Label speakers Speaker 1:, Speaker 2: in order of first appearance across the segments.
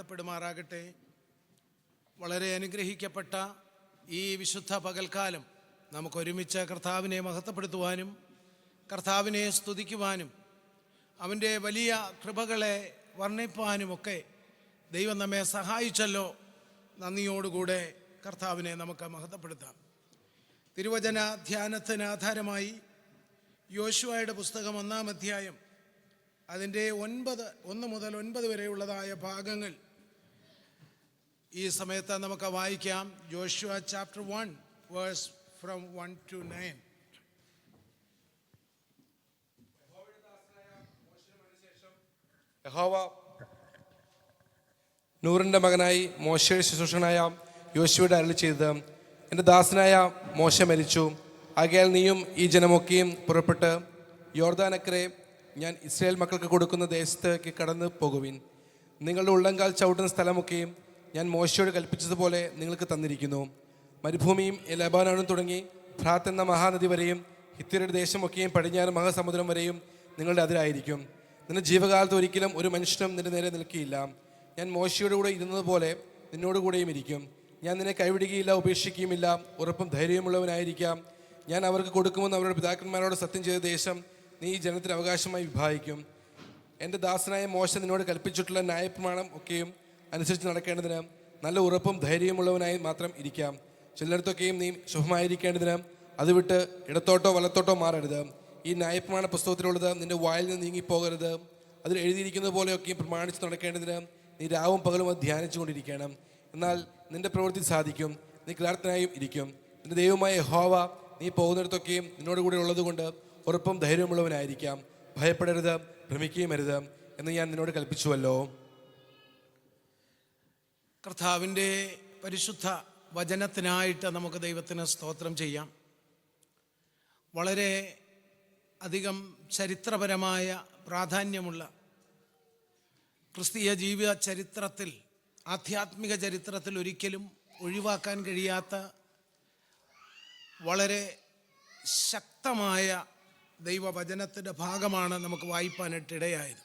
Speaker 1: വാഴ്ത്തപ്പെടുമാറാകട്ടെ വളരെ അനുഗ്രഹിക്കപ്പെട്ട ഈ വിശുദ്ധ പകൽക്കാലം നമുക്കൊരുമിച്ച് കർത്താവിനെ മഹത്വപ്പെടുത്തുവാനും കർത്താവിനെ സ്തുതിക്കുവാനും അവന്റെ വലിയ കൃപകളെ വർണിപ്പാനുമൊക്കെ ദൈവം നമ്മെ സഹായിച്ചല്ലോ. നന്ദിയോടുകൂടെ കർത്താവിനെ നമുക്ക് മഹത്വപ്പെടുത്താം. തിരുവചന ധ്യാനത്തിന് ആധാരമായി യോശുവയുടെ പുസ്തകം ഒന്നാം അധ്യായം അതിന്റെ ഒൻപത് ഒന്ന് മുതൽ ഒൻപത് വരെയുള്ളതായ ഭാഗങ്ങൾ ഈ സമയത്ത് നമുക്ക് വായിക്കാം Joshua chapter one verse from one two nine
Speaker 2: യഹോവ നൂറിന്റെ മകനായി മോശയുടെ ശുശ്രൂഷകനായ യോശുവയുടെ അരളി ചെയ്തത് എന്റെ ദാസനായ മോശ മരിച്ചു. ആകയാൽ നീയും ഈ ജനമൊക്കെയും പുറപ്പെട്ട് യോർദാനക്കരെ ഞാൻ ഇസ്രായേൽ മക്കൾക്ക് കൊടുക്കുന്ന ദേശത്തേക്ക് കടന്നു പോകുവിൻ. നിങ്ങളുടെ ഉള്ളങ്കാൽ ചവിട്ടുന്ന സ്ഥലമൊക്കെയും ഞാൻ മോശയോട് കൽപ്പിച്ചതുപോലെ നിങ്ങൾക്ക് തന്നിരിക്കുന്നു. മരുഭൂമിയും ലബാനോണും തുടങ്ങി ഭ്രാത്ത് എന്ന മഹാനദി വരെയും ഹിത്യരുടെ ദേശമൊക്കെയും പടിഞ്ഞാറ് മഹാസമുദ്രം വരെയും നിങ്ങളുടെ അതിരായിരിക്കും. നിന്റെ ജീവകാലത്ത് ഒരിക്കലും ഒരു മനുഷ്യനും നിന്റെ നേരെ നിൽക്കിയില്ല. ഞാൻ മോശയുടെ കൂടെ ഇരുന്നതുപോലെ പോലെ നിന്നോടുകൂടെയും ഇരിക്കും. ഞാൻ നിന്നെ കൈവിടുകയില്ല ഉപേക്ഷിക്കുകയുമില്ല ഉറപ്പും ധൈര്യമുള്ളവനായിരിക്കാം ഞാൻ അവർക്ക് കൊടുക്കുമെന്ന് അവരുടെ പിതാക്കന്മാരോട് സത്യം ചെയ്ത ദേശം നീ ഈ ജനത്തിന് അവകാശമായി വിഭാഗിക്കും. എന്റെ ദാസനായ മോശ നിന്നോട് കൽപ്പിച്ചിട്ടുള്ള ന്യായപ്രമാണം ഒക്കെയും അനുസരിച്ച് നടക്കേണ്ടതിന് നല്ല ഉറപ്പും ധൈര്യമുള്ളവനായി മാത്രം ഇരിക്കാം. ചിലയിടത്തൊക്കെയും നീ ശുഭമായിരിക്കേണ്ടതിന് അത് വിട്ട് ഇടത്തോട്ടോ വലത്തോട്ടോ മാറരുത്. ഈ ന്യായപ്രമാണ പുസ്തകത്തിലുള്ളത് നിന്റെ വായിൽ നിന്ന് നീങ്ങിപ്പോകരുത്. അതിൽ എഴുതിയിരിക്കുന്നത് പോലെയൊക്കെയും പ്രമാണിച്ച് നടക്കേണ്ടതിന് നീ രാവും പകലും അത് ധ്യാനിച്ചുകൊണ്ടിരിക്കണം. എന്നാൽ നിന്റെ പ്രവൃത്തി സാധിക്കും. നീ കലാർത്ഥനായും ഇരിക്കും. നിന്റെ ദൈവമായ ഹോവ നീ പോകുന്നിടത്തൊക്കെയും നിന്നോട് കൂടെ ഉള്ളതുകൊണ്ട് ഉറപ്പും ധൈര്യമുള്ളവനായിരിക്കാം ഭയപ്പെടരുത് ഭ്രമിക്കുകയും അരുത് എന്ന് ഞാൻ നിന്നോട് കൽപ്പിച്ചുവല്ലോ.
Speaker 1: കർത്താവിന്റെ പരിശുദ്ധ വചനത്തിനായിട്ട് നമുക്ക് ദൈവത്തിന് സ്തോത്രം ചെയ്യാം. വളരെ അധികം ചരിത്രപരമായ പ്രാധാന്യമുള്ള ക്രിസ്തീയ ജീവിത ചരിത്രത്തിൽ ആധ്യാത്മിക ചരിത്രത്തിൽ ഒരിക്കലും ഒഴിവാക്കാൻ കഴിയാത്ത വളരെ ശക്തമായ ദൈവവചനത്തിന്റെ ഭാഗമാണ് നമുക്ക് വായിപ്പാനായിട്ടിടയായത്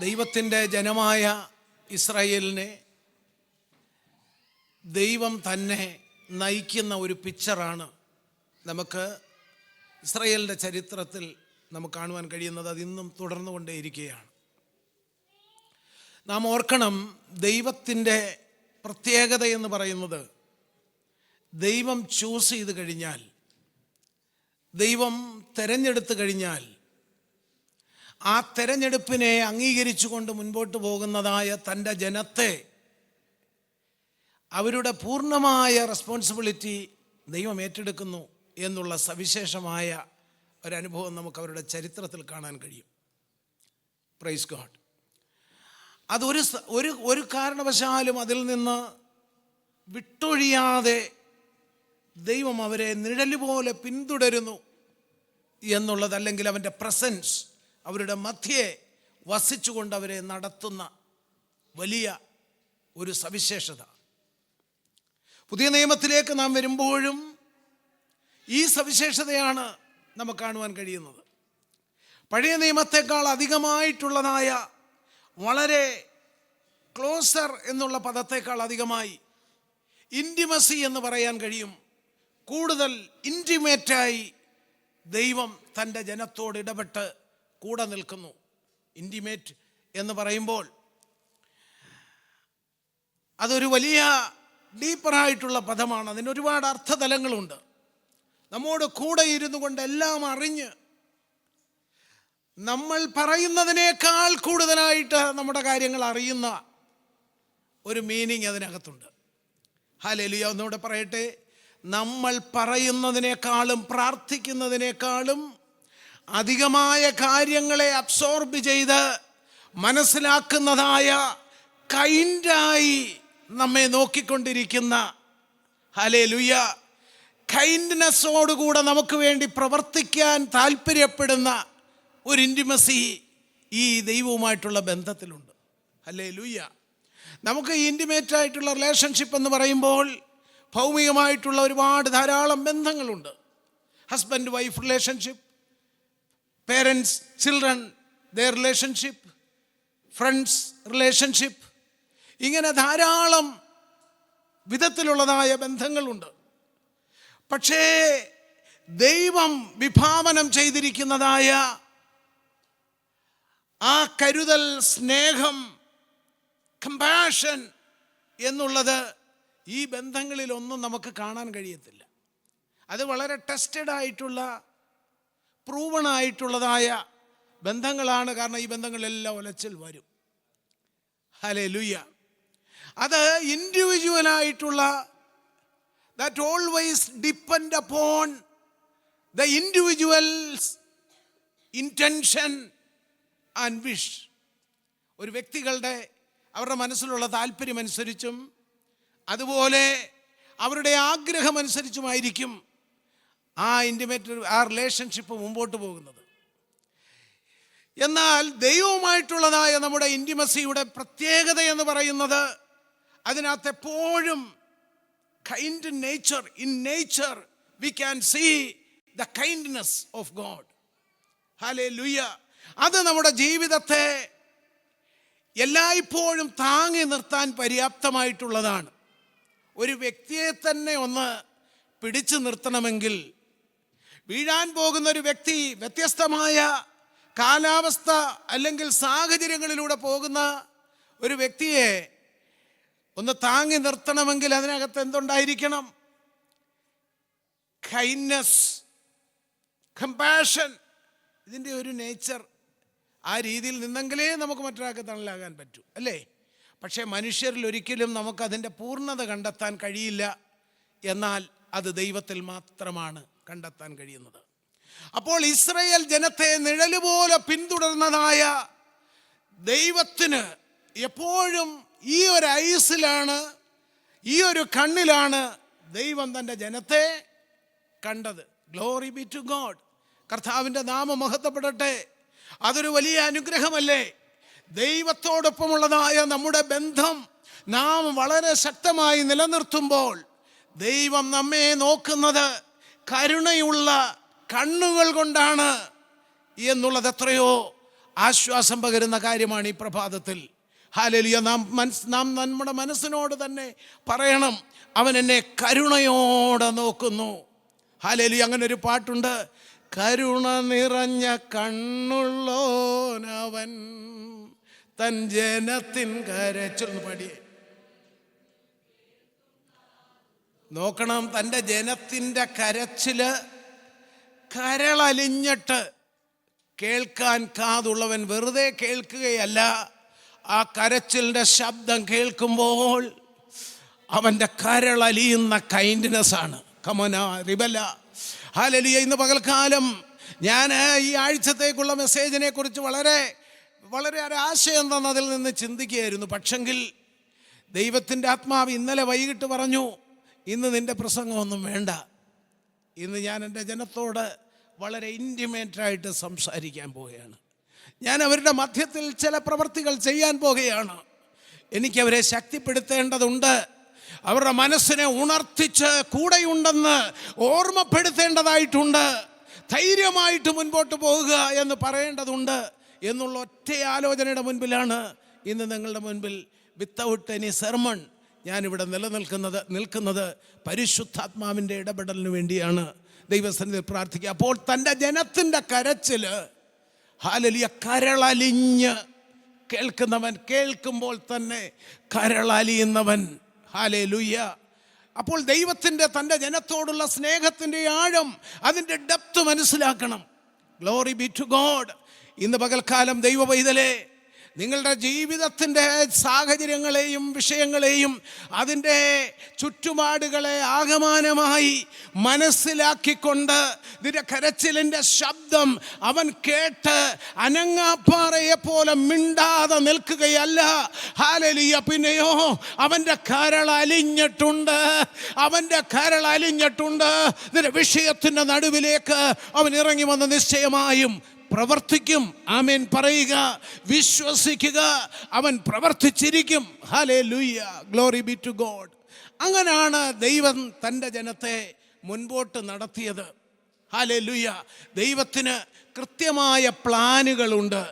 Speaker 1: ദൈവത്തിന്റെ ജനമായ ഇസ്രായേലിനെ ദൈവം തന്നെ നയിക്കുന്ന ഒരു പിക്ചറാണ് നമുക്ക് ഇസ്രായേലിന്റെ ചരിത്രത്തിൽ നമുക്ക് കാണുവാൻ കഴിയുന്നത്. അത് ഇന്നും തുടർന്നുകൊണ്ടേയിരിക്കുകയാണ് നാം ഓർക്കണം ദൈവത്തിന്റെ പ്രത്യേകത എന്ന് പറയുന്നത് ദൈവം ചൂസ് ചെയ്ത് കഴിഞ്ഞാൽ ദൈവം തിരഞ്ഞെടുത്തു കഴിഞ്ഞാൽ ആ തെരഞ്ഞെടുപ്പിനെ അംഗീകരിച്ചുകൊണ്ട് മുൻപോട്ട് പോകുന്നതായ തന്റെ ജനത്തെ അവരുടെ പൂർണമായ റെസ്പോൺസിബിലിറ്റി ദൈവം ഏറ്റെടുക്കുന്നു എന്നുള്ള സവിശേഷമായ ഒരനുഭവം നമുക്ക് അവരുടെ ചരിത്രത്തിൽ കാണാൻ കഴിയും. പ്രൈസ് ഗോഡ് അതൊരു ഒരു ഒരു കാരണവശാലും അതിൽ നിന്ന് വിട്ടൊഴിയാതെ ദൈവം അവരെ നിഴലുപോലെ പിന്തുടരുന്നു എന്നുള്ളത് അല്ലെങ്കിൽ അവന്റെ പ്രസൻസ് അവരുടെ മധ്യയെ വസിച്ചുകൊണ്ട് അവരെ നടത്തുന്ന വലിയ ഒരു സവിശേഷത. പുതിയ നിയമത്തിലേക്ക് നാം വരുമ്പോഴും ഈ സവിശേഷതയാണ് നമുക്ക് കാണുവാൻ കഴിയുന്നത്. പഴയ നിയമത്തെക്കാൾ അധികമായിട്ടുള്ളതായ വളരെ ക്ലോസർ എന്നുള്ള പദത്തേക്കാൾ അധികമായി ഇന്റിമസി എന്ന് പറയാൻ കഴിയും. കൂടുതൽ ഇന്റിമേറ്റായി ദൈവം തന്റെ ജനത്തോട് ഇടപെട്ട് കൂടെ നിൽക്കുന്നു. ഇന്റിമേറ്റ് എന്ന് പറയുമ്പോൾ അതൊരു വലിയ ഡീപ്പറായിട്ടുള്ള പദമാണ്. അതിന് ഒരുപാട് അർത്ഥതലങ്ങളുണ്ട്. നമ്മോട് കൂടെ ഇരുന്നു കൊണ്ട് എല്ലാം അറിഞ്ഞ് നമ്മൾ പറയുന്നതിനേക്കാൾ കൂടുതലായിട്ട് നമ്മുടെ കാര്യങ്ങൾ അറിയുന്ന ഒരു മീനിങ് അതിനകത്തുണ്ട്. ഹാലലിയ ഒന്നുകൂടെ പറയട്ടെ. നമ്മൾ പറയുന്നതിനേക്കാളും പ്രാർത്ഥിക്കുന്നതിനേക്കാളും അധികമായ കാര്യങ്ങളെ അബ്സോർബ് ചെയ്ത് മനസ്സിലാക്കുന്നതായ കൈൻഡായി നമ്മെ നോക്കിക്കൊണ്ടിരിക്കുന്ന ഹലേ ലുയ കൈൻഡ്നെസ്സോടുകൂടെ നമുക്ക് വേണ്ടി പ്രവർത്തിക്കാൻ താല്പര്യപ്പെടുന്ന ഒരു ഇന്റിമസി ഈ ദൈവവുമായിട്ടുള്ള ബന്ധത്തിലുണ്ട്. അല്ലേ ലുയ്യ നമുക്ക് ഇന്റിമേറ്റ് ആയിട്ടുള്ള റിലേഷൻഷിപ്പ് എന്ന് പറയുമ്പോൾ ഭൗമികമായിട്ടുള്ള ഒരുപാട് ധാരാളം ബന്ധങ്ങളുണ്ട്. Husband wife relationship parents children the relationship friends relationship ഇങ്ങനെ ധാരാളം വിധത്തിലുള്ളതായ ബന്ധങ്ങളുണ്ട്. പക്ഷേ ദൈവം വിഭാവനം ചെയ്തിരിക്കുന്നതായ ആ കരുതൽ സ്നേഹം കമ്പാഷൻ എന്നുള്ളത് ഈ ബന്ധങ്ങളിലൊന്നും നമുക്ക് കാണാൻ കഴിയത്തില്ല. അത് വളരെ ടെസ്റ്റഡ് ആയിട്ടുള്ള പ്രൂവൺ ആയിട്ടുള്ളതായ ബന്ധങ്ങളാണ്. കാരണം ഈ ബന്ധങ്ങളെല്ലാം ഒലച്ചിൽ വരും. ഹലേ ലുയ്യ അത് ഇൻഡിവിജ്വലായിട്ടുള്ള that always depend upon the individuals intention and wish ഒരു വ്യക്തികളുടെ അവരുടെ മനസ്സിലുള്ള താല്പര്യമനുസരിച്ചും അതുപോലെ അവരുടെ ആഗ്രഹമനുസരിച്ചുമായിരിക്കും ആ ഇന്റിമേറ്റ് ആ റിലേഷൻഷിപ്പ് മുമ്പോട്ട് പോകുന്നത്. എന്നാൽ ദൈവവുമായിട്ടുള്ളതായ നമ്മുടെ ഇന്റിമസിയുടെ പ്രത്യേകത എന്ന് പറയുന്നത് അതിനകത്ത് എപ്പോഴും kind nature in nature we can see the kindness of God hallelujah അത് നമ്മുടെ ജീവിതത്തെ എല്ലായ്പ്പോഴും താങ്ങി നിർത്താൻ പര്യാപ്തമായിട്ടുള്ളതാണ്. ഒരു വ്യക്തിയെ തന്നെ ഒന്ന് പിടിച്ചു നിർത്തണമെങ്കിൽ വീഴാൻ പോകുന്ന ഒരു വ്യക്തി വ്യത്യസ്തമായ കാലാവസ്ഥ അല്ലെങ്കിൽ സാഹചര്യങ്ങളിലൂടെ പോകുന്ന ഒരു വ്യക്തിയെ ഒന്ന് താങ്ങി നിർത്തണമെങ്കിൽ അതിനകത്ത് എന്തുണ്ടായിരിക്കണം? കൈൻഡ്നസ് കമ്പാഷൻ ഇതിന്റെ ഒരു നേച്ചർ ആ രീതിയിൽ നിന്നെങ്കിലേ നമുക്ക് മറ്റൊരാൾക്ക് തണലാകാൻ പറ്റൂ അല്ലേ? പക്ഷേ മനുഷ്യരിൽ ഒരിക്കലും നമുക്കതിന്റെ പൂർണത കണ്ടെത്താൻ കഴിയില്ല. എന്നാൽ അത് ദൈവത്തിൽ മാത്രമാണ്. കണ്ടെത്താൻ കഴിയുന്നത്. അപ്പോൾ ഇസ്രയേൽ ജനത്തെ നിഴലുപോലെ പിന്തുടർന്നതായ ദൈവത്തിന് എപ്പോഴും ഈ ഒരു ഐസിലാണ് ഈ ഒരു കണ്ണിലാണ് ദൈവം തന്റെ ജനത്തെ കണ്ടത്. ഗ്ലോറി ബി ടു ഗോഡ് കർത്താവിന്റെ നാമം മഹത്വപ്പെടട്ടെ. അതൊരു വലിയ അനുഗ്രഹമല്ലേ? ദൈവത്തോടൊപ്പമുള്ളതായ നമ്മുടെ ബന്ധം നാം വളരെ ശക്തമായി നിലനിർത്തുമ്പോൾ ദൈവം നമ്മെ നോക്കുന്നത് കരുണയുള്ള കണ്ണുകൾ കൊണ്ടാണ് എന്നുള്ളത് എത്രയോ ആശ്വാസം പകരുന്ന കാര്യമാണ് ഈ പ്രഭാതത്തിൽ. ഹാലലിയ നാം മനസ് നാം നമ്മുടെ മനസ്സിനോട് തന്നെ പറയണം. അവൻ എന്നെ കരുണയോടെ നോക്കുന്നു. ഹാലലി അങ്ങനെ ഒരു പാട്ടുണ്ട്. കരുണ നിറഞ്ഞ കണ്ണുള്ളോനവൻ തൻ ജനത്തിൻ കരച്ചൊന്ന് പാടിയേ നോക്കണം തന്റെ ജനത്തിന്റെ കരച്ചിൽ കരളലിഞ്ഞിട്ട് കേൾക്കാൻ കാതുള്ളവൻ വെറുതെ കേൾക്കുകയല്ല. ആ കരച്ചിലിന്റെ ശബ്ദം കേൾക്കുമ്പോൾ അവന്റെ കരളലിയുന്ന കൈൻഡ്നെസ് ആണ്. കമന റിബല ഹാലലിയ ഇന്ന് പകൽക്കാലം ഞാൻ ഈ ആഴ്ചത്തേക്കുള്ള മെസ്സേജിനെ കുറിച്ച് വളരെ വളരെ ആശയം തന്നതിൽ നിന്ന് ചിന്തിക്കുകയായിരുന്നു. പക്ഷെങ്കിൽ ദൈവത്തിന്റെ ആത്മാവ് ഇന്നലെ വൈകിട്ട് പറഞ്ഞു ഇന്ന് നിന്റെ പ്രസംഗമൊന്നും വേണ്ട. ഇന്ന് ഞാൻ എന്റെ ജനത്തോട് വളരെ ഇന്റിമേറ്റായിട്ട് സംസാരിക്കാൻ പോവുകയാണ്. ഞാൻ അവരുടെ മധ്യത്തിൽ ചില പ്രവൃത്തികൾ ചെയ്യാൻ പോകുകയാണ് എനിക്കവരെ ശക്തിപ്പെടുത്തേണ്ടതുണ്ട്. അവരുടെ മനസ്സിനെ ഉണർത്തിച്ച് കൂടെയുണ്ടെന്ന് ഓർമ്മപ്പെടുത്തേണ്ടതായിട്ടുണ്ട്. ധൈര്യമായിട്ട് മുൻപോട്ട് പോകുക എന്ന് പറയേണ്ടതുണ്ട് എന്നുള്ള ഒറ്റ ആലോചനയുടെ മുൻപിലാണ് ഇന്ന് നിങ്ങളുടെ മുൻപിൽ വിത്തൗട്ട് എനി സെർമൺ ഞാനിവിടെ നിലനിൽക്കുന്നത് നിൽക്കുന്നത് പരിശുദ്ധാത്മാവിന്റെ ഇടപെടലിന് വേണ്ടിയാണ്. ദൈവസന്നിധി പ്രാർത്ഥിക്കുക. അപ്പോൾ തന്റെ ജനത്തിന്റെ കരച്ചിൽ ഹാലലിയ കരളലിഞ്ഞ് കേൾക്കുന്നവൻ കേൾക്കുമ്പോൾ തന്നെ കരളലിയുന്നവൻ. ഹാലേ ലുയ്യ അപ്പോൾ ദൈവത്തിന്റെ തന്റെ ജനത്തോടുള്ള സ്നേഹത്തിന്റെ ആഴം അതിന്റെ ഡെപ്ത് മനസ്സിലാക്കണം. Glory be to God. ഇന്ന് പകൽക്കാലം ദൈവ പൈതലേ നിങ്ങളുടെ ജീവിതത്തിന്റെ സാഹചര്യങ്ങളെയും വിഷയങ്ങളെയും അതിന്റെ ചുറ്റുപാടുകളെ ആകമാനമായി മനസ്സിലാക്കിക്കൊണ്ട് ഇതിന്റെ കരച്ചിലിന്റെ ശബ്ദം അവൻ കേട്ട് അനങ്ങാപ്പാറയെ പോലെ മിണ്ടാതെ നിൽക്കുകയല്ല. ഹാലലിയ പിന്നെയോ അവന്റെ കരൾ അലിഞ്ഞിട്ടുണ്ട്. അവന്റെ കരൾ അലിഞ്ഞിട്ടുണ്ട്. ഇതിന്റെ വിഷയത്തിന്റെ നടുവിലേക്ക് അവൻ ഇറങ്ങി വന്ന നിശ്ചയമായും പ്രവർത്തിക്കും. ആമേൻ പറയുക വിശ്വസിക്കുക അവൻ പ്രവർത്തിച്ചിരിക്കും. ഹലേ ലൂയ്യ ഗ്ലോറി ബി ടു ഗോഡ് അങ്ങനെയാണ് ദൈവം തന്റെ ജനത്തെ മുൻപോട്ട് നടത്തിയത്. ഹലേ ലൂയ്യ ദൈവത്തിന് കൃത്യമായ പ്ലാനുകളുണ്ട്.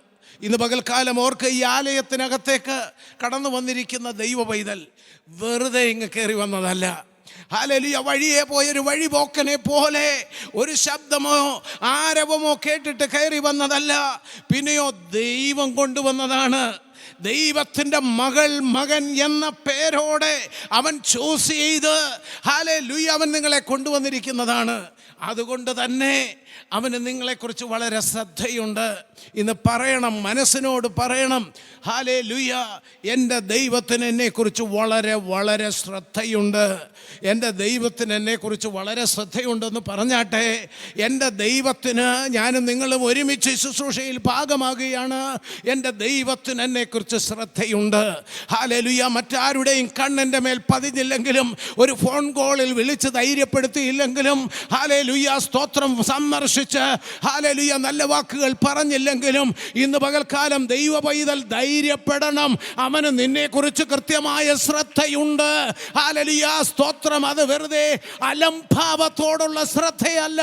Speaker 1: ഇന്ന് പകൽക്കാലം ഓർക്ക് ഈ ആലയത്തിനകത്തേക്ക് കടന്നു വന്നിരിക്കുന്ന ദൈവ പൈതൽ വെറുതെ ഇങ്ങ് കയറി വന്നതല്ല. ഹാലലിയ വഴിയെ പോയൊരു വഴിപോക്കനെ പോലെ ഒരു ശബ്ദമോ ആരവമോ കേട്ടിട്ട് കയറി വന്നതല്ല. പിന്നെയോ ദൈവം കൊണ്ടുവന്നതാണ്. ദൈവത്തിന്റെ മകൾ മകൻ എന്ന പേരോടെ അവൻ ചൂസ് ചെയ്ത് ഹാലെ ലുയി അവൻ നിങ്ങളെ കൊണ്ടുവന്നിരിക്കുന്നതാണ്. അതുകൊണ്ട് തന്നെ അവന് നിങ്ങളെക്കുറിച്ച് വളരെ ശ്രദ്ധയുണ്ട്. ഇന്ന് പറയണം മനസ്സിനോട് പറയണം. ഹാലേ ലുയ എന്റെ ദൈവത്തിന് എന്നെക്കുറിച്ച് വളരെ വളരെ ശ്രദ്ധയുണ്ട്. എന്റെ ദൈവത്തിന് എന്നെക്കുറിച്ച് വളരെ ശ്രദ്ധയുണ്ടെന്ന് പറഞ്ഞാട്ടെ എന്റെ ദൈവത്തിന് ഞാനും നിങ്ങളും ഒരുമിച്ച് ശുശ്രൂഷയിൽ ഭാഗമാകുകയാണ്. എന്റെ ദൈവത്തിന് എന്നെക്കുറിച്ച് ശ്രദ്ധയുണ്ട്. ഹാലേ ലുയ മറ്റാരുടെയും കണ്ണെന്റെ മേൽ പതിഞ്ഞില്ലെങ്കിലും ഒരു ഫോൺ കോളിൽ വിളിച്ച് ധൈര്യപ്പെടുത്തിയില്ലെങ്കിലും ഹാലേ ലുയ സ്തോത്രം സന്ദർശിച്ച്. ഹാലേ ഹാലലിയ നല്ല വാക്കുകൾ പറഞ്ഞില്ലെങ്കിലും ഇന്ന് പകൽക്കാലം ദൈവ പൈതൽ ധൈര്യപ്പെടണം. അവന് നിന്നെക്കുറിച്ച് കൃത്യമായ ശ്രദ്ധയുണ്ട്. ഹാലലിയ സ്തോത്രം. അത് വെറുതെ അലംഭാവത്തോടുള്ള ശ്രദ്ധയല്ല.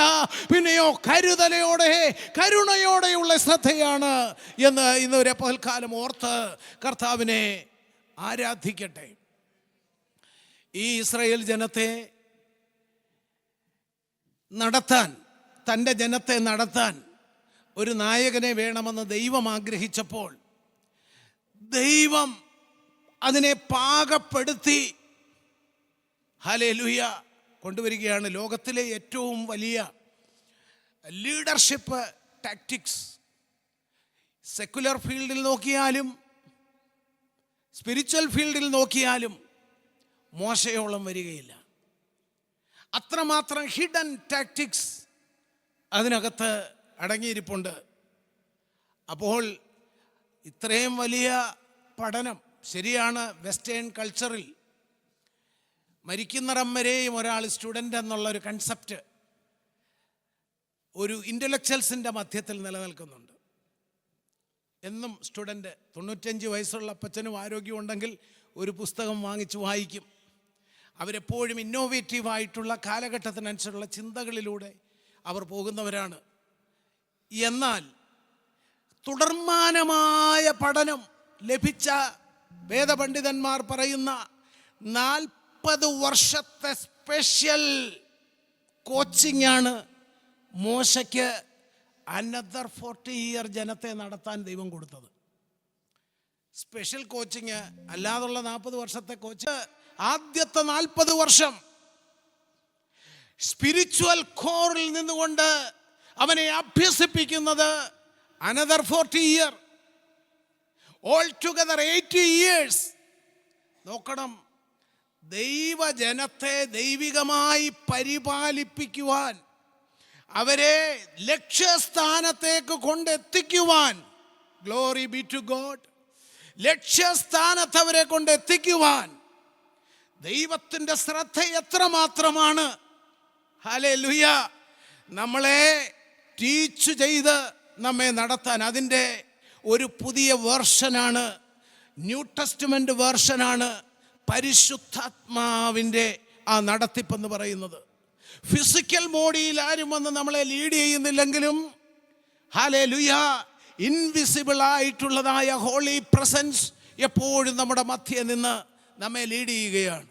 Speaker 1: പിന്നെയോ കരുതലയോടെ കരുണയോടെയുള്ള ശ്രദ്ധയാണ്. എന്ന് ഇന്ന് ഒരു പകൽക്കാലം ഓർത്ത് കർത്താവിനെ ആരാധിക്കട്ടെ. ഈ ഇസ്രയേൽ ജനത്തെ നടത്താൻ തന്റെ ജനത്തെ നടത്താൻ ഒരു നായകനെ വേണമെന്ന് ദൈവം ആഗ്രഹിച്ചപ്പോൾ ദൈവം അതിനെ പാകപ്പെടുത്തി. ഹലേലുയ കൊണ്ടുവരികയാണ് ലോകത്തിലെ ഏറ്റവും വലിയ ലീഡർഷിപ്പ് ടാക്ടിക്സ്. സെക്കുലർ ഫീൽഡിൽ നോക്കിയാലും സ്പിരിച്വൽ ഫീൽഡിൽ നോക്കിയാലും മോശയോളം വരികയില്ല. അത്രമാത്രം ഹിഡൻ ടാക്ടിക്സ് അതിനകത്ത് അടങ്ങിയിരിപ്പുണ്ട്. അപ്പോൾ ഇത്രയും വലിയ പഠനം ശരിയാണ് വെസ്റ്റേൺ കൾച്ചറിൽ. മരിക്കുന്നിടം വരെയും ഒരാൾ സ്റ്റുഡന്റ് എന്നുള്ള ഒരു കൺസെപ്റ്റ് ഒരു ഇന്റലക്ച്വൽസിന്റെ മധ്യത്തിൽ നിലനിൽക്കുന്നുണ്ട്. എന്നും സ്റ്റുഡന്റ് തൊണ്ണൂറ്റഞ്ച് വയസ്സുള്ള അപ്പച്ചനും ആരോഗ്യമുണ്ടെങ്കിൽ ഒരു പുസ്തകം വാങ്ങിച്ച് വായിക്കും. അവരെപ്പോഴും ഇന്നോവേറ്റീവായിട്ടുള്ള കാലഘട്ടത്തിനനുസരിച്ചുള്ള ചിന്തകളിലൂടെ അവർ പോകുന്നവരാണ്. എന്നാൽ തുടർമാനമായ പഠനം ലഭിച്ച വേദപണ്ഡിതന്മാർ പറയുന്ന നാൽപ്പത് വർഷത്തെ സ്പെഷ്യൽ കോച്ചിങ് ആണ് മോശയ്ക്ക് അനദർ ഫോർട്ടി ഇയർ ജനത്തെ നടത്താൻ ദൈവം കൊടുത്തത്. സ്പെഷ്യൽ കോച്ചിങ് അല്ലാതുള്ള നാൽപ്പത് വർഷത്തെ കോച്ച് ആദ്യത്തെ നാൽപ്പത് വർഷം സ്പിരിച്വൽ കോറിൽ നിന്നുകൊണ്ട് അവനെ അഭ്യസിപ്പിക്കുന്നത് another forty year all together eighty years നോക്കണം. ദൈവജനത്തെ ദൈവികമായി പരിപാലിപ്പിക്കുവാൻ അവരെ ലക്ഷ്യസ്ഥാനത്തേക്ക് കൊണ്ടെത്തിക്കുവാൻ. ഗ്ലോറി ബി ടു ഗോഡ് ലക്ഷ്യസ്ഥാനത്ത് അവരെ കൊണ്ടെത്തിക്കുവാൻ. ദൈവത്തിന്റെ ശ്രദ്ധ എത്രമാത്രമാണ് ഹലേ ലുയ നമ്മളെ ടീച്ച് ചെയ്ത് നമ്മെ നടത്താൻ. അതിന്റെ ഒരു പുതിയ വേർഷനാണ്. ന്യൂ ടെസ്റ്റ്മെന്റ് വേർഷനാണ് പരിശുദ്ധാത്മാവിന്റെ ആ നടത്തിപ്പെന്ന് പറയുന്നത്. ഫിസിക്കൽ ബോഡിയിൽ ആരും വന്ന് നമ്മളെ ലീഡ് ചെയ്യുന്നില്ലെങ്കിലും ഹാലേ ലുയ ഇൻവിസിബിൾ ആയിട്ടുള്ളതായ ഹോളി പ്രസൻസ് എപ്പോഴും നമ്മുടെ മധ്യേ നിന്ന് നമ്മെ ലീഡ് ചെയ്യുകയാണ്.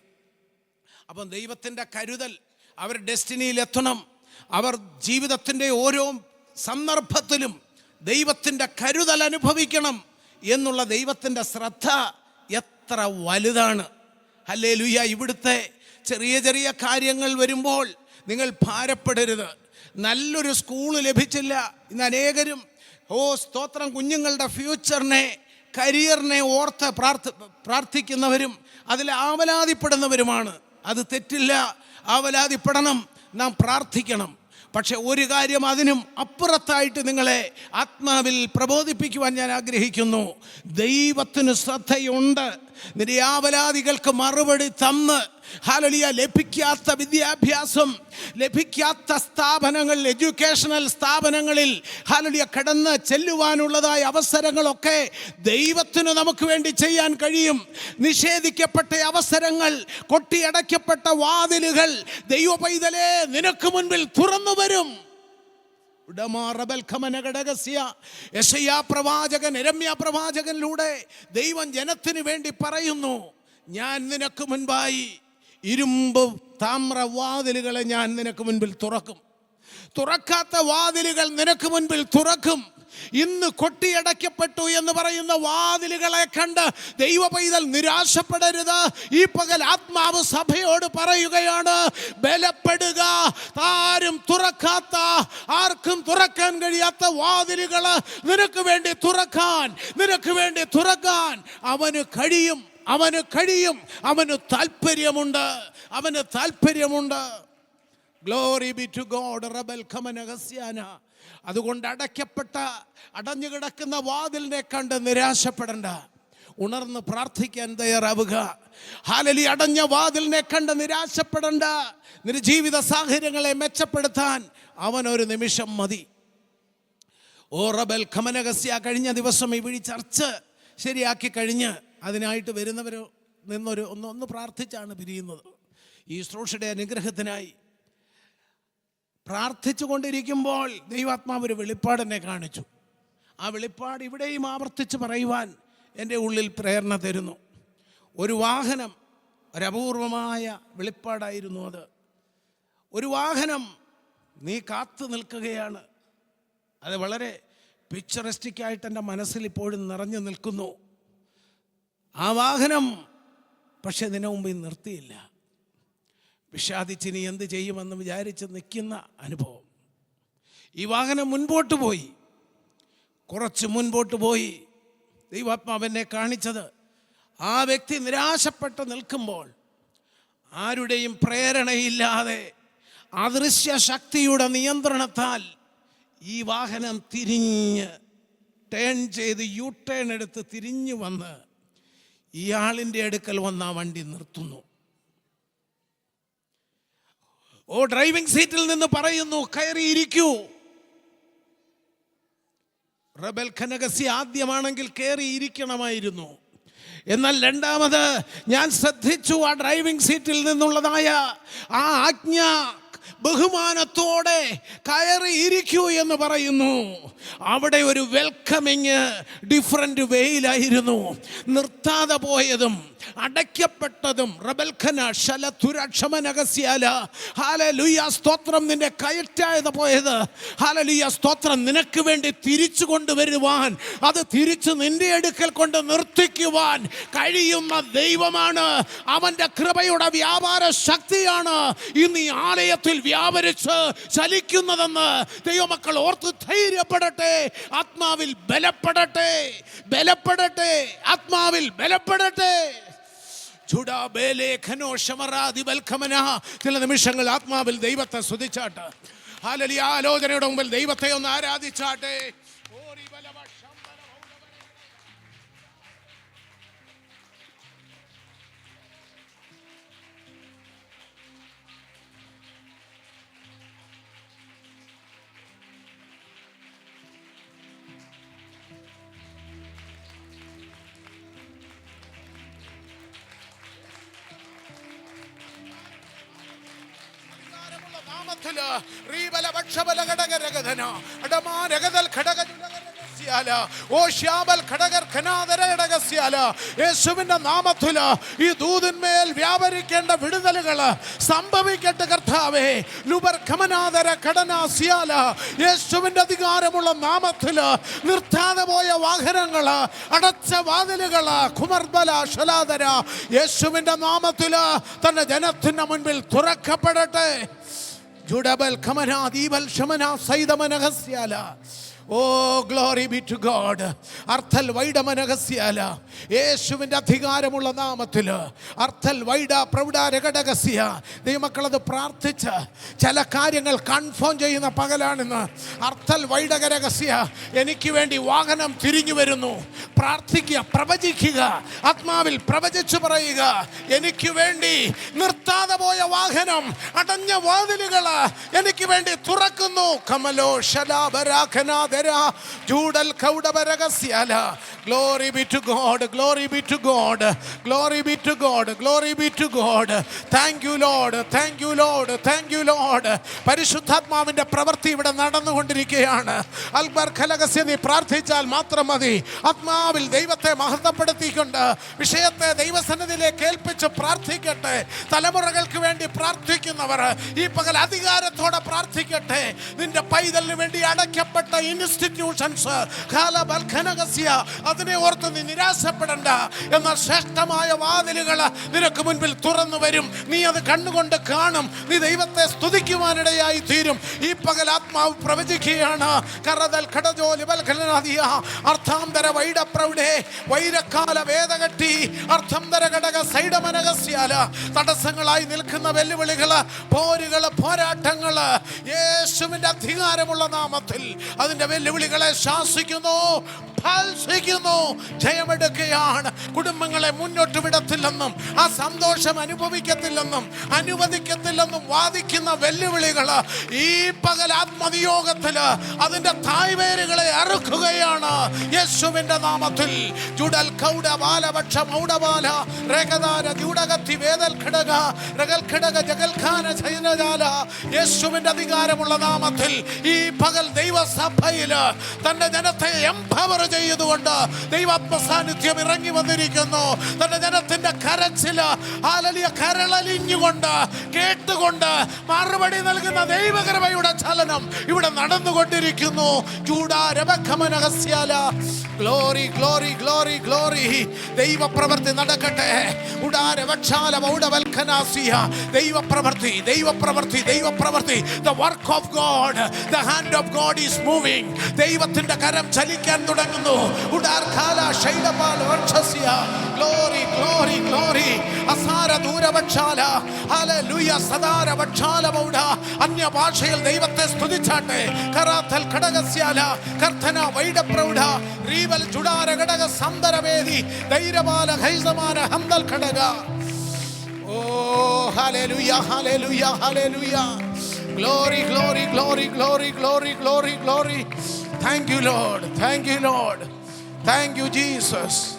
Speaker 1: അപ്പം ദൈവത്തിന്റെ കരുതൽ അവർ ഡെസ്റ്റിനിയിൽ എത്തണം അവർ ജീവിതത്തിന്റെ ഓരോ സന്ദർഭത്തിലും ദൈവത്തിന്റെ കരുതൽ അനുഭവിക്കണം എന്നുള്ള ദൈവത്തിന്റെ ശ്രദ്ധ എത്ര വലുതാണ്. അല്ലേ ലുയ്യ ഇവിടുത്തെ ചെറിയ ചെറിയ കാര്യങ്ങൾ വരുമ്പോൾ നിങ്ങൾ ഭാരപ്പെടരുത്. നല്ലൊരു സ്കൂൾ ലഭിച്ചില്ല. ഇന്ന് അനേകരും ഓ സ്തോത്രം കുഞ്ഞുങ്ങളുടെ ഫ്യൂച്ചറിനെ കരിയറിനെ ഓർത്ത് പ്രാർത്ഥ പ്രാർത്ഥിക്കുന്നവരും അതിൽ ആവലാതിപ്പെടുന്നവരുമാണ്. അത് തെറ്റില്ല. ആവലാതിപ്പെടണം. നാം പ്രാർത്ഥിക്കണം. പക്ഷെ ഒരു കാര്യം അതിനും അപ്പുറത്തായിട്ട് നിങ്ങളെ ആത്മാവിൽ പ്രബോധിപ്പിക്കുവാൻ ഞാൻ ആഗ്രഹിക്കുന്നു. ദൈവത്തിന് ശ്രദ്ധയുണ്ട്. നിര്യാവലാദികൾക്ക് മറുപടി തന്ന് ഹാലലിയ ലഭിക്കാത്ത വിദ്യാഭ്യാസം ലഭിക്കാത്ത സ്ഥാപനങ്ങൾ എഡ്യൂക്കേഷണൽ സ്ഥാപനങ്ങളിൽ ഹാലലിയ കടന്ന് ചെല്ലുവാനുള്ളതായ അവസരങ്ങളൊക്കെ ദൈവത്തിന് നമുക്ക് വേണ്ടി ചെയ്യാൻ കഴിയും. നിഷേധിക്കപ്പെട്ട അവസരങ്ങൾ കൊട്ടിയടയ്ക്കപ്പെട്ട വാതിലുകൾ ദൈവ പൈതലേ നിനക്ക് മുൻപിൽ തുറന്നു വരും. പ്രവാചകൻ എരമ്യ പ്രവാചകനിലൂടെ ദൈവം ജനത്തിന് വേണ്ടി പറയുന്നു ഞാൻ നിനക്ക് മുൻപായി ഇരുമ്പ് താമ്ര വാതിലുകളെ ഞാൻ നിനക്ക് മുൻപിൽ തുറക്കും. തുറക്കാത്ത വാതിലുകൾ നിനക്ക് മുൻപിൽ തുറക്കും. ഇന്ന് കൊട്ടിയടയ്ക്കപ്പെട്ടു എന്ന് പറയുന്ന വാതിലുകളെ കണ്ട് ദൈവ പൈതൽ നിരാശപ്പെടരുത്. ഈ പകൽ ആത്മാവ് സഭയോട് പറയുകയാണ് ബലപ്പെടുക ആരും തുറക്കാത്ത ആർക്കും തുറക്കാൻ കഴിയാത്ത വാതിലുകൾ നിനക്ക് വേണ്ടി തുറക്കാൻ നിനക്ക് വേണ്ടി തുറക്കാൻ അവന് കഴിയും അവന് കഴിയും അവന് താല്പര്യമുണ്ട് അവന് താല്പര്യമുണ്ട് ഗ്ലോറി ബി ടു ഗോഡ് റബൽ ഖമനഹസ്യാന അതുകൊണ്ട് അടയ്ക്കപ്പെട്ട അടഞ്ഞു കിടക്കുന്ന വാതിലിനെ കണ്ട് നിരാശപ്പെടണ്ട. ഉണർന്ന് പ്രാർത്ഥിക്കാൻ തയ്യാറാവുക. ഹാലലി അടഞ്ഞ വാതിലിനെ കണ്ട് നിരാശപ്പെടണ്ട. നിർജീവിത ജീവിത സാഹചര്യങ്ങളെ മെച്ചപ്പെടുത്താൻ അവൻ ഒരു നിമിഷം മതി. ഓ റബൽ ഖമനഹസ്യ കഴിഞ്ഞ ദിവസം വിഴി ചർച്ച ശരിയാക്കി കഴിഞ്ഞ് അതിനായിട്ട് വരുന്നവർ നിന്നൊരു ഒന്ന് ഒന്ന് പ്രാർത്ഥിച്ചാണ് പിരിയുന്നത്. ഈ ശ്രോഷയുടെ അനുഗ്രഹത്തിനായി പ്രാർത്ഥിച്ചു കൊണ്ടിരിക്കുമ്പോൾ ദൈവാത്മാവ് ഒരു വെളിപ്പാട് എന്നെ കാണിച്ചു. ആ വെളിപ്പാട് ഇവിടെയും ആവർത്തിച്ച് പറയുവാൻ എന്റെ ഉള്ളിൽ പ്രേരണ തരുന്നു. ഒരു വാഹനം ഒരപൂർവമായ വെളിപ്പാടായിരുന്നു അത്. ഒരു വാഹനം നീ കാത്തു നിൽക്കുകയാണ്. അത് വളരെ പിക്ചറിസ്റ്റിക്കായിട്ട് എന്റെ മനസ്സിൽ ഇപ്പോഴും നിറഞ്ഞു നിൽക്കുന്നു. ആ വാഹനം പക്ഷെ ഇതിനു മുമ്പിൽ നിർത്തിയില്ല. വിഷാദിച്ചിനി എന്ത് ചെയ്യുമെന്ന് വിചാരിച്ച് നിൽക്കുന്ന അനുഭവം. ഈ വാഹനം മുൻപോട്ട് പോയി. കുറച്ച് മുൻപോട്ട് പോയി. ദൈവാത്മാവെന്നെ കാണിച്ചത്. ആ വ്യക്തി നിരാശപ്പെട്ട് നിൽക്കുമ്പോൾ ആരുടെയും പ്രേരണയില്ലാതെ അദൃശ്യ ശക്തിയുടെ നിയന്ത്രണത്താൽ ഈ വാഹനം തിരിഞ്ഞ് ടേൺ ചെയ്ത് യു ടേൺ എടുത്ത് തിരിഞ്ഞു വന്ന് ഇയാളിന്റെ അടുക്കൽ വന്ന് ആ വണ്ടി നിർത്തുന്നു. ഓ ഡ്രൈവിംഗ് സീറ്റിൽ നിന്ന് പറയുന്നു കയറിയിരിക്കൂ. റബൽ ഖനഗസി ആദ്യമാണെങ്കിൽ കയറിയിരിക്കണമായിരുന്നു. എന്നാൽ രണ്ടാമത് ഞാൻ ശ്രദ്ധിച്ചു ആ ഡ്രൈവിംഗ് സീറ്റിൽ നിന്നുള്ളതായ ആ ആജ്ഞ ബഹുമാനത്തോടെ കയറി ഇരിക്കൂ എന്ന് പറയുന്നു. അവിടെ ഒരു വെൽക്കമിങ് ഡിഫറെന്റ് വേയിലായിരുന്നു നിർത്താതെ പോയതും അടയ്ക്കപ്പെട്ടതും. റബൽഖന ശല തുരക്ഷമനകസ്യാല ഹാല ഹാലലുയ സ്തോത്രം നിന്റെ കയറ്റായത് പോയത്. ഹാല ഹാലലുയ സ്തോത്രം നിനക്ക് വേണ്ടി തിരിച്ചു കൊണ്ടുവരുവാൻ അത് തിരിച്ചു നിന്റെ അടുക്കൽ കൊണ്ട് നിർത്തിക്കുവാൻ കഴിയുന്ന ദൈവമാണ്. അവന്റെ കൃപയുടെ വ്യാപാര ശക്തിയാണ് ഇന്ന് ഈ ആലയത്തിൽ വ്യാപരിച്ച് ചലിക്കുന്നതെന്ന് ദൈവമക്കൾ ഓർത്ത് ധൈര്യപ്പെടട്ടെ ആത്മാവിൽ ബലപ്പെടട്ടെ ബലപ്പെടട്ടെ ആത്മാവിൽ ബലപ്പെടട്ടെ. ചില നിമിഷങ്ങൾ ആത്മാവിൽ ദൈവത്തെ സ്തുതിച്ചാട്ട്. ഹാലലി ആലോചനയുടെ മുമ്പിൽ ദൈവത്തെ ഒന്ന് ആരാധിച്ചാട്ടെ. യേശുവിന്റെ നാമത്തിൽ ഈ ദൂതിന്മേൽ വ്യാപരിക്കേണ്ട വിടുതലുകൾ സംഭവിക്കട്ടെ കർത്താവേ. ലുബർ ഖമനാദര ഘടനാസ്യാല യേശുവിന്റെ അധികാരമുള്ള നാമത്തിൽ നിർത്താതെ പോയ വാഹനങ്ങൾ അടച്ച വാതിലുകൾ കുമർബല ശലാദര യേശുവിന്റെ നാമത്തിൽ തന്റെ ജനത്തിന്റെ മുൻപിൽ തുറക്കപ്പെടട്ടെ. ജുഡബൽ ഖമന ദീപൽ ശമന സൈതമനഹസ്യാല. ഓ ഗ്ലോറി ബി ടു ഗോഡ് അർത്ഥൽ വൈഡമനഹസ്യാല. യേശുവിന്റെ അധികാരമുള്ള നാമത്തിൽ. അർത്ഥൽ വൈഡ പ്രൗഢ രകടകസ്യ ദൈവമക്കളത് പ്രാർത്ഥിച്ച് ചില കാര്യങ്ങൾ കൺഫേം ചെയ്യുന്ന പകലാണെന്ന്. അർത്ഥൽ വൈഡകരകസ്യ എനിക്ക് വേണ്ടി വാഹനം തിരിഞ്ഞു വരുന്നു. പ്രാർത്ഥിക്കുക പ്രവചിക്കുക ആത്മാവിൽ പ്രവചിച്ചു പറയുക. എനിക്ക് വേണ്ടി നിർത്താതെ പോയ വാഹനം അടഞ്ഞ വാതിലുകൾ എനിക്ക് വേണ്ടി തുറക്കുന്നു. കമലോ ശലാബരാഖനാദര ജൂഡൽ പരിശുദ്ധാത്മാവിന്റെ പ്രവൃത്തി ഇവിടെ നടന്നുകൊണ്ടിരിക്കുകയാണ്. അൽബർ ഖലകസ്യ നീ പ്രാർത്ഥിച്ചാൽ മാത്രം മതി. ആത്മാവിൽ ദൈവത്തെ മഹത്വപ്പെടുത്തിക്കൊണ്ട് വിഷയത്തെ ദൈവസന്നിധിയിലേക്ക് ഏൽപ്പിച്ച് പ്രാർത്ഥിക്കട്ടെ. തലമുറകൾക്ക് വേണ്ടി പ്രാർത്ഥിക്കുന്നവർ ഈ പകൽ അധികാരത്തോടെ പ്രാർത്ഥിക്കട്ടെ. നിന്റെ പൈതലിന് വേണ്ടി അടയ്ക്കപ്പെട്ട ഇൻസ്റ്റിറ്റ്യൂഷൻസ് കാലബൽഖനകസ്യ അതിനെ ഓർത്ത് നീ നിരാശപ്പെടണ്ട. എന്നാൽ ശ്രേഷ്ഠമായ വാതിലുകൾ നിനക്ക് മുൻപിൽ തുറന്നു വരും. നീ അത് കണ്ണുകൊണ്ട് കാണും. നീ ദൈവത്തെ സ്തുതിക്കുവാനിടയായി തീരും. ഈ പകൽ ആത്മാവ് പ്രവചിക്കുകയാണ്. കറതൽ ഘടജോലി ബൽഖലനാദിയ അർത്ഥാന്തര വൈഡപ്രൗഢേ വൈരക്കാല വേദകട്ടി അർത്ഥന്തര ഘടക സൈഡമനകസ്യാല തടസ്സങ്ങളായി നിൽക്കുന്ന വെല്ലുവിളികൾ പോരുകൾ പോരാട്ടങ്ങൾ. യേശുവിന്റെ അധികാരമുള്ള നാമത്തിൽ അതിന്റെ വെല്ലുവിളികളെ ശാസിക്കുന്നു ഭത്സിക്കുന്നു ജയമെടുക്കുകയാണ്. കുടുംബങ്ങളെ മുന്നോട്ട് വിടത്തില്ലെന്നും ആ സന്തോഷം അനുഭവിക്കത്തില്ലെന്നും അനുവദിക്കത്തില്ലെന്നും വാദിക്കുന്ന വെല്ലുവിളികൾ ഈ പകൽ ആത്മനിയോഗത്തിൽ അതിന്റെ തായ്വേരുകളെ അറുക്കുകയാണ്. യേശുവിന്റെ നാമത്തിൽ ജുഡൽ കൗഡ ബാലപക്ഷ മൗഡബാല രേഖദാര ജൂഡകത്തി വേദൽ ഘടക രകൽ ഘടക ജഗൽഖാന ജൈനജാല. യേശുവിന്റെ അധികാരമുള്ള നാമത്തിൽ ഈ പകൽ തന്റെ ജനത്തെ എംപവർ ചെയ്തുകൊണ്ട് ദൈവാത്മ സാന്നിധ്യം ഇറങ്ങി വന്നിരിക്കുന്നു. തന്റെ ജനത്തിന്റെ കരച്ചിൽ ആലലിയ കരളലിഞ്ഞുകൊണ്ട് കേട്ടുകൊണ്ട് മറുപടി നൽകുന്ന ദൈവകൃപയുടെ ചലനം ഇവിടെ നടന്നുകൊണ്ടിരിക്കുന്നു. ചൂടാരവഖമനഹസ്യാല ഗ്ലോറി ഗ്ലോറി ഗ്ലോറി ഗ്ലോറി. ദൈവപ്രവൃത്തി നടക്കട്ടെ. ഉടാരവക്ഷാല മൗഢവൽഖനാസിയ ദൈവപ്രവൃത്തി ദൈവപ്രവൃത്തി ദൈവപ്രവൃത്തി. The work of God the hand of God is moving ദൈവത്തിന്റെ കരം ചലിക്കാൻ തുടങ്ങുന്നു. അസാര സദാര വക്ഷാല മൗഢ. അന്യ ദൈവത്തെ സ്തുതിച്ചാട്ടെ. കറാത്തൽ ഘടകസ്യാല കർത്തന വൈഡപ്രൗഢ. റീവൽ ചുടാര ഘടക സന്ദരവേദി ധൈര്യമാല ഹൈസമാന ഹന്തൽ ഘടക. ഓ hallelujah hallelujah hallelujah. Glory glory, glory, glory, glory. Glory glory thank you Lord thank you Lord thank you Jesus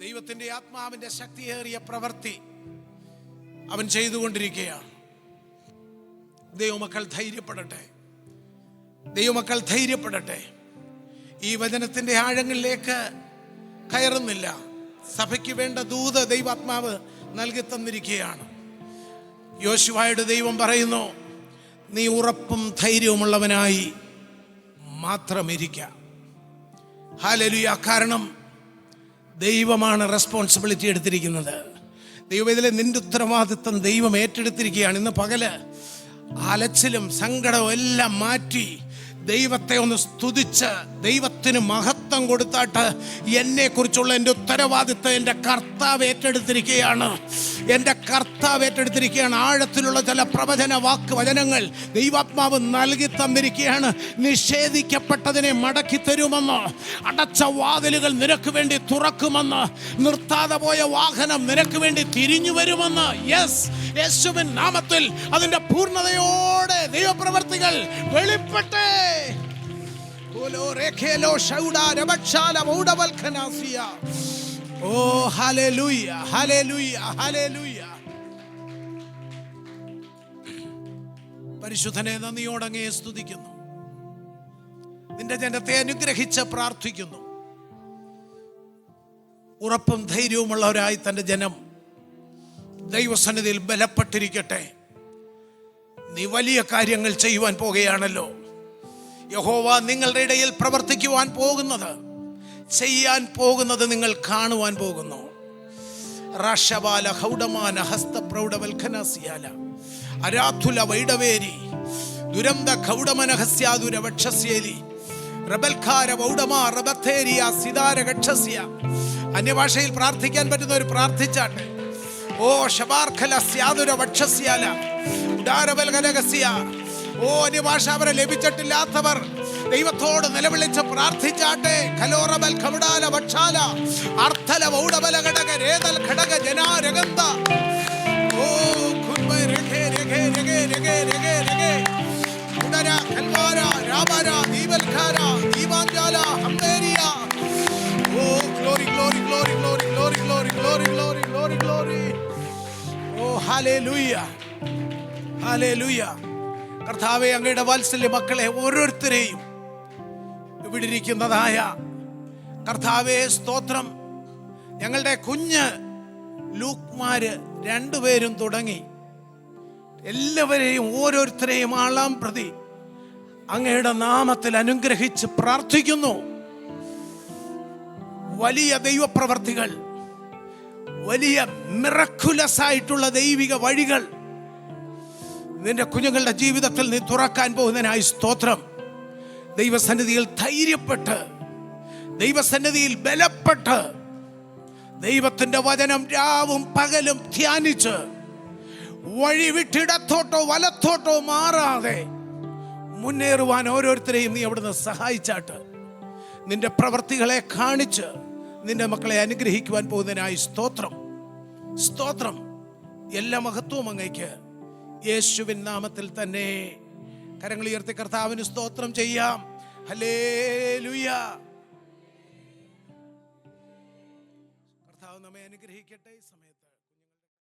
Speaker 1: ദൈവത്തിന്റെ ആത്മാവിന്റെ ശക്തിയേറിയ പ്രവൃത്തി അവൻ ചെയ്തുകൊണ്ടിരിക്കുകയാണ്. ദൈവമക്കൾ ധൈര്യപ്പെടട്ടെ. ദൈവമക്കൾ ധൈര്യപ്പെടട്ടെ. ഈ വചനത്തിന്റെ ആഴങ്ങളിലേക്ക് കയറുന്നില്ല. സഭയ്ക്ക് വേണ്ട ദൂത ദൈവാത്മാവ് നൽകി തന്നിരിക്കുകയാണ്. യോശുവായുടെ ദൈവം പറയുന്നു നീ ഉറപ്പും ധൈര്യവുമുള്ളവനായി മാത്രം ഇരിക്കാം ഹാലലുയ കാരണം ദൈവമാണ് റെസ്പോൺസിബിലിറ്റി എടുത്തിരിക്കുന്നത്. ദൈവം ഇതിലെ നിന്റെ ഉത്തരവാദിത്വം ദൈവം ഏറ്റെടുത്തിരിക്കുകയാണ്. ഇന്ന് പകൽ അലച്ചിലും സങ്കടവും എല്ലാം മാറ്റി ദൈവത്തെ ഒന്ന് സ്തുതിച്ച് ദൈവത്തിന് മഹത്വം കൊടുത്താട്ട് എന്നെ കുറിച്ചുള്ള എന്റെ ഉത്തരവാദിത്വം എന്റെ കർത്താവ് ഏറ്റെടുത്തിരിക്കുകയാണ്. എന്റെ കർത്താവ് ഏറ്റെടുത്തിരിക്കുകയാണ്. ആഴത്തിലുള്ള ചില പ്രവചന വാക്ക് വചനങ്ങൾ ദൈവാത്മാവ് നൽകി തന്നിരിക്കുകയാണ്. നിഷേധിക്കപ്പെട്ടതിനെ മടക്കി തരുമെന്ന് അടച്ച വാതിലുകൾ നിനക്ക് വേണ്ടി തുറക്കുമെന്ന് നിർത്താതെ പോയ വാഹനം നിനക്ക് വേണ്ടി തിരിഞ്ഞു വരുമെന്ന്. യെസ് യേശുവിൻ നാമത്തിൽ അതിന്റെ പൂർണതയോടെ ദൈവപ്രവർത്തികൾ വെളിപ്പെട്ടെ. ഓ പരിശുദ്ധനെ നന്ദിയോടങ്ങേ സ്തുതിക്കുന്നു. നിന്റെ ജനത്തെ അനുഗ്രഹിച്ച് പ്രാർത്ഥിക്കുന്നു. ഉറപ്പും ധൈര്യവുമുള്ളവരായി തന്റെ ജനം ദൈവസന്നിധിയിൽ ബലപ്പെട്ടിരിക്കട്ടെ. നീ വലിയ കാര്യങ്ങൾ ചെയ്യുവാൻ പോകുകയാണല്ലോ യഹോവ നിങ്ങളുടെ ഇടയിൽ പ്രവർത്തിക്കുവാൻ പോകുന്നത് ചെയ്യാൻ പോകുന്നത് നിങ്ങൾ കാണുവാൻ പോകുന്നു. റഷബാല ഹൗഡമാന ഹസ്തപ്രൗഢവൽഖനസിയാല അരാധുല വൈഡവേരി ദുരന്ത ഖൗഡമനഹസ്യാതുര വക്ഷസ്യേലി റബൽഖാര വൗഡമാ റബത്തേരിയ സിതാര ഗക്ഷസ്യ. അന്യഭാഷയിൽ പ്രാർത്ഥിക്കാൻ പറ്റുന്ന ഒരു പ്രാർത്ഥിച്ചാട്ടെ. ഓ ഷബാർഖല സ്യാതുര വക്ഷസ്യാല ഉദാരബൽഖനകസ്യ ഓ അന്യഭാഷ അവരെ ലഭിച്ചിട്ടില്ലാത്തവർ. ദൈവത്തോട് നിലവിളിച്ച് പ്രാർത്ഥിച്ചാട്ടെ. കലോറബൽ കവിടാല ഭക്ഷാല അർത്ഥല വൗഡബല ഘടക രേതൽ ഘടക ജനാരഗന്ത ഓ ഖുൻബ രഘേ കർത്താവെ അങ്ങയുടെ വാത്സല്യ മക്കളെ ഓരോരുത്തരെയും ഇവിടെ ഇരിക്കുന്നതായ കർത്താവെ സ്തോത്രം. ഞങ്ങളുടെ കുഞ്ഞ് ലൂക്മാര് രണ്ടുപേരും തുടങ്ങി. എല്ലാവരെയും ഓരോരുത്തരെയും ആളാം പ്രതി. അങ്ങയുടെ നാമത്തിൽ അനുഗ്രഹിച്ച് പ്രാർത്ഥിക്കുന്നു. വലിയ ദൈവപ്രവർത്തികൾ വലിയ മിറക്കുലസ് ആയിട്ടുള്ള ദൈവിക വഴികൾ നിന്റെ കുഞ്ഞുങ്ങളുടെ ജീവിതത്തിൽ നീ തുറക്കാൻ പോകുന്നതിനായി സ്തോത്രം. ദൈവസന്നിധിയിൽ ധൈര്യപ്പെട്ട് ദൈവസന്നിധിയിൽ ബലപ്പെട്ട് ദൈവത്തിന്റെ വചനം രാവും പകലും ധ്യാനിച്ച് വഴി വിട്ടിടത്തോട്ടോ വലത്തോട്ടോ മാറാതെ മുന്നേറുവാൻ ഓരോരുത്തരെയും നീ അവിടുന്ന് സഹായിച്ചാട്ട് നിന്റെ പ്രവൃത്തികളെ കാണിച്ച് നിന്റെ മക്കളെ അനുഗ്രഹിക്കുവാൻ പോകുന്നതിനായി സ്തോത്രം. സ്തോത്രം. എല്ലാ മഹത്വവും അങ്ങയ്ക്ക് യേശുവിൻ നാമത്തിൽ തന്നെ. കരങ്ങൾ ഉയർത്തി കർത്താവിന് സ്തോത്രം ചെയ്യാം. ഹലേ കർത്താവ് നമ്മെ അനുഗ്രഹിക്കട്ടെ.